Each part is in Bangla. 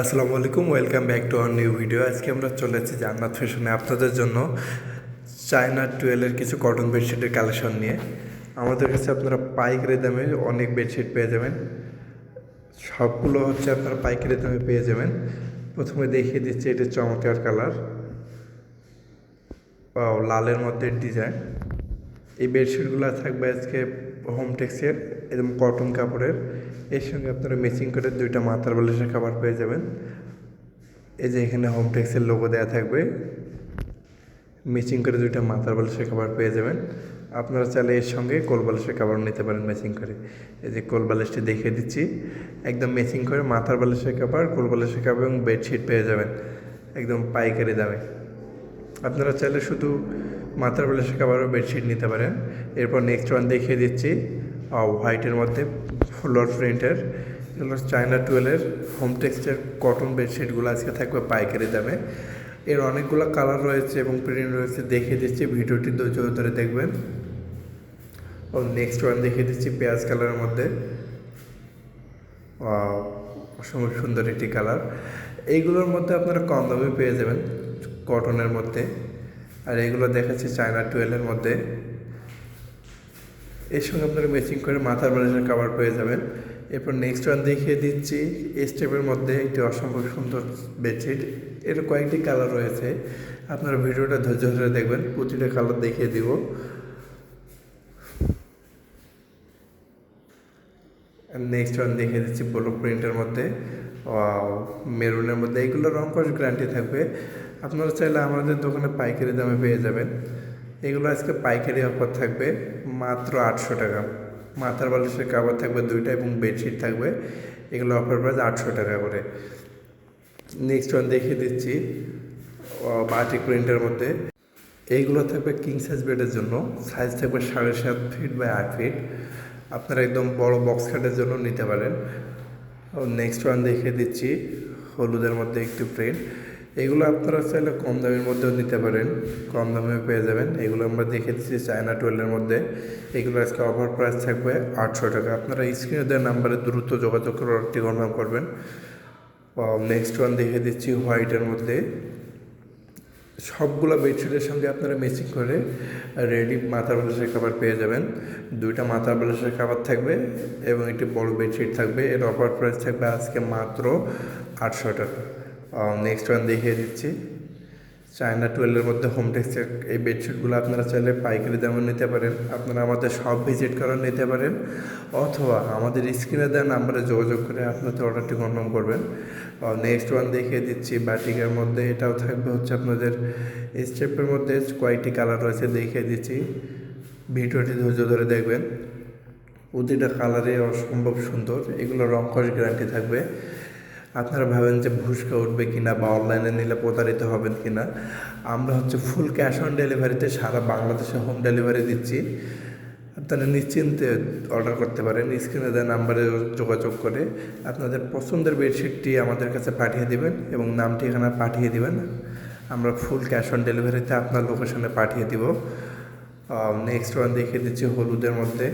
আসসালামু আলাইকুম, welcome back to our new video. আজকে আমরা চলে এসেছি জান্নাত ফ্যাশনে আপনাদের জন্য চায়না টুয়েলের কিছু কটন বেডশিটের কালেকশন নিয়ে। আমাদের কাছে আপনারা পাইকারি দামে অনেক বেডশিট পেয়ে যাবেন। সবগুলো হচ্ছে আপনারা পাইকারি দামে পেয়ে যাবেন। প্রথমে দেখিয়ে দিচ্ছি, এটা চমৎকার কালার লালের মধ্যে ডিজাইন এই বেডশিটগুলো থাকবে আজকে হোম টেক্সের এবং কটন কাপড়ের, এর সঙ্গে আপনারা ম্যাচিং করে দুইটা মাথার বালিশের খাবার পেয়ে যাবেন। এই যে এখানে হোম টেক্সের লোগো দেওয়া থাকবে। ম্যাচিং করে দুইটা মাথার বালিশের খাবার পেয়ে যাবেন। আপনারা চাইলে এর সঙ্গে কোল বালিশের খাবার নিতে পারেন ম্যাচিং করে। এই যে কোল বালিশটি দেখিয়ে দিচ্ছি। একদম ম্যাচিং করে মাথার বালিশের খাবার, কোল বালিশের খাবার এবং বেডশিট পেয়ে যাবেন। একদম পাইকারি দামে। আপনারা চাইলে শুধু মাথার বালিশের খাবারও বেডশিট নিতে পারেন। এরপর নেক্সট ওয়ান দেখিয়ে দিচ্ছি। হোয়াইটের মধ্যে ফ্লোর প্রিন্টের এগুলো চায়না টুয়েলের হোম টেক্সটের কটন বেডশিটগুলো আজকে থাকবে পাইকারি দামে। এর অনেকগুলো কালার রয়েছে এবং প্রিন্ট রয়েছে, দেখিয়ে দিচ্ছি, ভিডিওটি ধৈর্য ধরে দেখবেন। ও নেক্সট ওয়ান দেখিয়ে দিচ্ছি, পেঁয়াজ কালারের মধ্যে। অসম্ভব সুন্দর একটি কালার এইগুলোর মধ্যে আপনারা কম দামে পেয়ে যাবেন কটনের মধ্যে। আর এগুলো দেখাচ্ছি চায়না টুয়েলের মধ্যে। এর সঙ্গে আপনারা ম্যাচিং করে মাথার বালিশের কাভার পেয়ে যাবেন। এরপর নেক্সট ওয়ান দেখিয়ে দিচ্ছি স্টেপের মধ্যে একটি অসম্ভব সুন্দর বেডশিট এর কয়েকটি কালার রয়েছে। আপনারা ভিডিওটা ধৈর্য ধরে দেখবেন, প্রতিটা কালার দেখিয়ে দিব। নেক্সট ওয়ান দেখিয়ে দিচ্ছি ব্লু প্রিন্টের মধ্যে। মেরুনের মধ্যে। এইগুলো রং কস গ্যারান্টি থাকবে। আপনারা চাইলে আমাদের দোকানে পাইকারি দামে পেয়ে যাবেন। এগুলো আজকে পাইকারি অফার থাকবে মাত্র আটশো টাকা। মাথার বালিশের কাবার থাকবে দুইটা এবং বেডশিট থাকবে। এগুলো অফার প্রাইস আটশো টাকা করে। নেক্সট ওয়ান দেখিয়ে দিচ্ছি বাটিক প্রিন্টের মধ্যে। এইগুলো থাকবে কিং সাইজ বেডের জন্য। সাইজ থাকবে সাড়ে সাত ফিট বাই আট ফিট আপনারা একদম বড় বক্স খাটের জন্য নিতে পারেন। নেক্সট ওয়ান দেখিয়ে দিচ্ছি, হলুদের মধ্যে একটু প্রিন্ট এগুলো আপনারা চাইলে কম দামের মধ্যেও নিতে পারেন, কম দামে পেয়ে যাবেন। এগুলো আমরা দেখে দিচ্ছি চায়না টুয়েলের মধ্যে। এগুলো আজকে অফার প্রাইস থাকবে আটশো টাকা। আপনারা স্ক্রিনে দেওয়ার নাম্বারে দ্রুত যোগাযোগ করে অর্ডারটি কনফার্ম করবেন। নেক্সট ওয়ান দেখে দিচ্ছি হোয়াইটের মধ্যে। সবগুলো বেডশিটের সঙ্গে আপনারা ম্যাচিং করে রেডি মাথার বালিশের খাবার পেয়ে যাবেন। দুইটা মাথার বালিশের খাবার থাকবে এবং একটি বড় বেডশিট থাকবে। এর অফার প্রাইস থাকবে আজকে মাত্র আটশো টাকা। নেক্সট ওয়ান দেখিয়ে দিচ্ছি। চায়না টুয়েলভের মধ্যে হোম টেক্সের এই বেডশিটগুলো আপনারা চাইলে পাইকারি দামে নিতে পারেন। আপনারা আমাদের সব ভিজিট করে নিতে পারেন। অথবা আমাদের স্ক্রিনে দেওয়া নাম্বারে যোগাযোগ করে আপনাদের অর্ডারটি কনফার্ম করবেন। নেক্সট ওয়ান দেখিয়ে দিচ্ছি বাটিকের মধ্যে। এটাও থাকবে হচ্ছে আপনাদের স্টেপের মধ্যে কয়েকটি কালার রয়েছে দেখিয়ে দিচ্ছি। ভিডিওটি ধৈর্য ধরে দেখবেন। প্রতিটা কালারে অসম্ভব সুন্দর। এগুলো রং কস গ্যারান্টি থাকবে। আপনারা ভাবেন যে ভুসকা উঠবে কিনা বা অনলাইনে নিলে প্রতারিত হবেন কিনা, আমরা হচ্ছে ফুল ক্যাশ অন ডেলিভারিতে সারা বাংলাদেশে হোম ডেলিভারি দিচ্ছি। আপনারা নিশ্চিন্তে অর্ডার করতে পারেন স্ক্রিনে দেওয়া নাম্বারে যোগাযোগ করে আপনাদের পছন্দের বেডশিটটি আমাদের কাছে পাঠিয়ে দিবেন এবং নাম ঠিকানা পাঠিয়ে দেবেন। আমরা ফুল ক্যাশ অন ডেলিভারিতে আপনার লোকেশনে পাঠিয়ে দিব। নেক্সট ওয়ান দেখিয়ে দিচ্ছি হলুদের মধ্যে।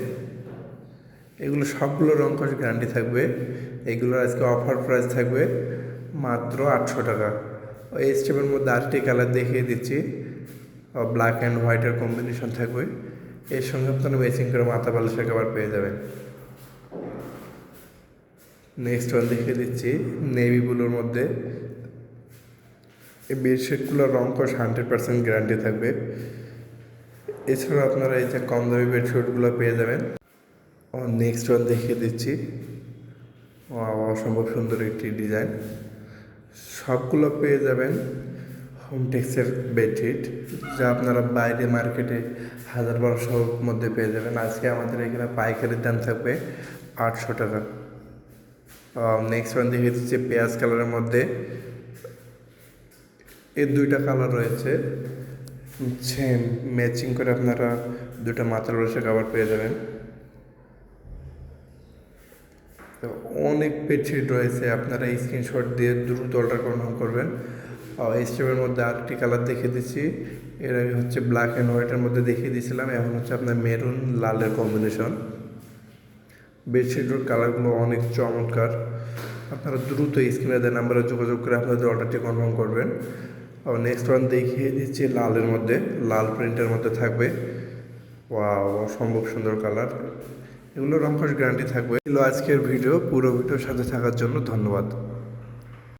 এগুলো সবগুলো রং কষ গ্যারান্টি থাকবে। এগুলোর আজকে অফার প্রাইস থাকবে মাত্র আটশো টাকা। ওই স্টেপের মধ্যে আটটি কালার দেখিয়ে দিচ্ছি। ব্ল্যাক অ্যান্ড হোয়াইটের কম্বিনেশন থাকবে। এর সঙ্গে আপনারা ম্যাচিং করে মাথা বালিশের খাবার পেয়ে যাবেন। নেক্সট ওয়ান দেখিয়ে দিচ্ছি নেভি ব্লুর মধ্যে। এই বেডশিটগুলোর রং কষ হান্ড্রেড পার্সেন্ট গ্যারান্টি থাকবে। এছাড়াও আপনারা এই যে কম দামি বেডশিটগুলো পেয়ে যাবেন। নেক্সট ওয়ান দেখিয়ে দিচ্ছি। অসম্ভব সুন্দর একটি ডিজাইন সবগুলো পেয়ে যাবেন হোম টেক্সের বেডশিট যা আপনারা বাইরে মার্কেটে হাজার বারোশোর মধ্যে পেয়ে যাবেন। আজকে আমাদের এখানে পাইকারির দাম থাকবে আটশো টাকা। নেক্সট ওয়ান দেখিয়ে দিচ্ছি পেঁয়াজ কালারের মধ্যে। এর দুইটা কালার রয়েছে। সেম ম্যাচিং করে আপনারা দুটা মাথার রয়েছে কাবার পেয়ে যাবেন। তো অনেক বেডশিট রয়েছে, আপনারা এই স্ক্রিনশট দিয়ে দ্রুত অর্ডার কনফার্ম করবেন। এই স্টেপের মধ্যে আরেকটি কালার দেখিয়ে দিচ্ছি। এর আগে হচ্ছে ব্ল্যাক অ্যান্ড হোয়াইটের মধ্যে দেখিয়ে দিয়েছিলাম, এখন হচ্ছে আপনার মেরুন লালের কম্বিনেশন বেডশিটের কালারগুলো অনেক চমৎকার। আপনারা দ্রুত স্ক্রিনে দেওয়া নাম্বারে যোগাযোগ করে আপনাদের অর্ডারটি কনফার্ম করবেন। আবার নেক্সট ওয়ান দেখিয়ে দিচ্ছি লালের মধ্যে, লাল প্রিন্টের মধ্যে থাকবে। ওয়াও অসম্ভব সুন্দর কালার এগুলো রংকশ গ্যারান্টি থাকবে। এগুলো আজকের ভিডিও পুরো ভিডিওর সাথে থাকার জন্য ধন্যবাদ।